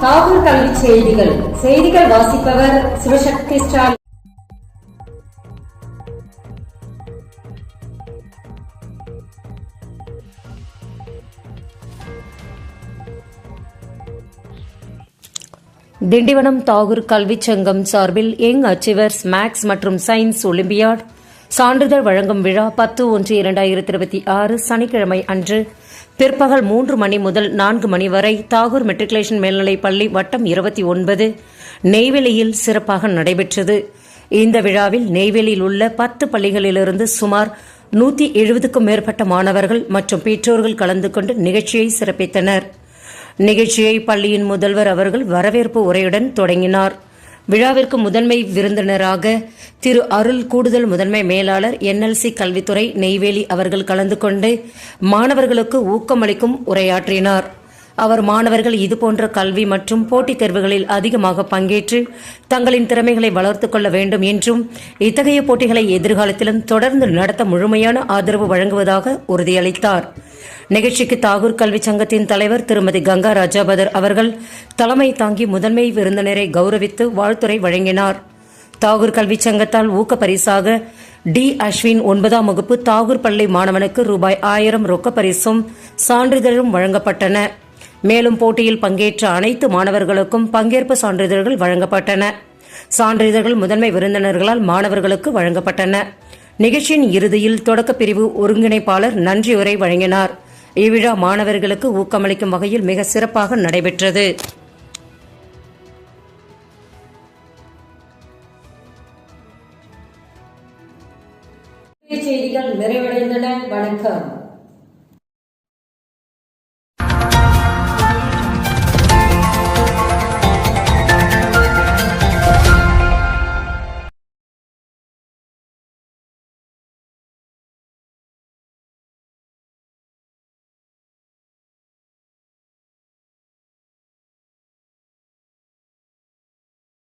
கல்வி செய்திகள். செய்திகள் வாசிப்பவர் சிவசக்தி ஸ்டாலின். திண்டிவனம் தாகூர் கல்விச் சங்கம் சார்பில் யங் அச்சீவர்ஸ் மேக்ஸ் மற்றும் சயின்ஸ் ஒலிம்பியாட் சான்றிதழ் வழங்கும் விழா பத்து ஒன்று இரண்டாயிரத்தி இருபத்தி ஆறு சனிக்கிழமை அன்று பிற்பகல் மூன்று மணி முதல் நான்கு மணி வரை தாகூர் மெட்ரிகுலேஷன் மேல்நிலைப் பள்ளி வட்டம் இருபத்தி ஒன்பது நெய்வேலியில் சிறப்பாக நடைபெற்றது. இந்த விழாவில் நெய்வேலியில் உள்ள பத்து பள்ளிகளிலிருந்து சுமார் நூத்தி எழுபதுக்கும் மேற்பட்ட மாணவர்கள் மற்றும் பெற்றோர்கள் கலந்து கொண்டு நிகழ்ச்சியை சிறப்பித்தனர். நிகழ்ச்சியை பள்ளியின் முதல்வர் அவர்கள் வரவேற்பு உரையுடன் தொடங்கினார். விழாவிற்கு முதன்மை விருந்தினராக திரு அருள் கூடுதல் முதன்மை மேலாளர் என்எல்சி கல்வித்துறை நெய்வேலி அவர்கள் கலந்து கொண்டு மாணவர்களுக்கு ஊக்கமளிக்கும் உரையாற்றினார். அவர் மாணவர்கள் இதுபோன்ற கல்வி மற்றும் போட்டித் தேர்வுகளில் அதிகமாக பங்கேற்று தங்களின் திறமைகளை வளர்த்துக் கொள்ள வேண்டும் என்றும் இத்தகைய போட்டிகளை எதிர்காலத்திலும் தொடர்ந்து நடத்த முழுமையான ஆதரவு வழங்குவதாக உறுதியளித்தார். நிகழ்ச்சிக்கு தாகூர் கல்வி சங்கத்தின் தலைவர் திருமதி கங்கா ராஜாபதர் அவர்கள் தலைமை தாங்கி முதன்மை விருந்தினரை கௌரவித்து வாழ்த்துரை வழங்கினார். தாகூர் கல்விச் சங்கத்தால் ஊக்க பரிசாக டி. அஸ்வின் ஒன்பதாம் வகுப்பு தாகூர் பள்ளி மாணவனுக்கு ரூபாய் ஆயிரம் ரொக்க பரிசும் சான்றிதழும் வழங்கப்பட்டன. மேலும் போட்டியில் பங்கேற்ற அனைத்து மாணவர்களுக்கும் பங்கேற்பு சான்றிதழ்கள் வழங்கப்பட்டன. சான்றிதழ்கள் முதன்மை விருந்தினர்களால் மாணவர்களுக்கு வழங்கப்பட்டன. நிகழ்ச்சியின் இறுதியில் தொடக்கப் பிரிவு ஒருங்கிணைப்பாளர் நன்றியுரை வழங்கினார். இவ்விழா மாணவர்களுக்கு ஊக்கமளிக்கும் வகையில் மிக சிறப்பாக நடைபெற்றது. செய்திகள் நிறைவடைந்தன. வணக்கம்.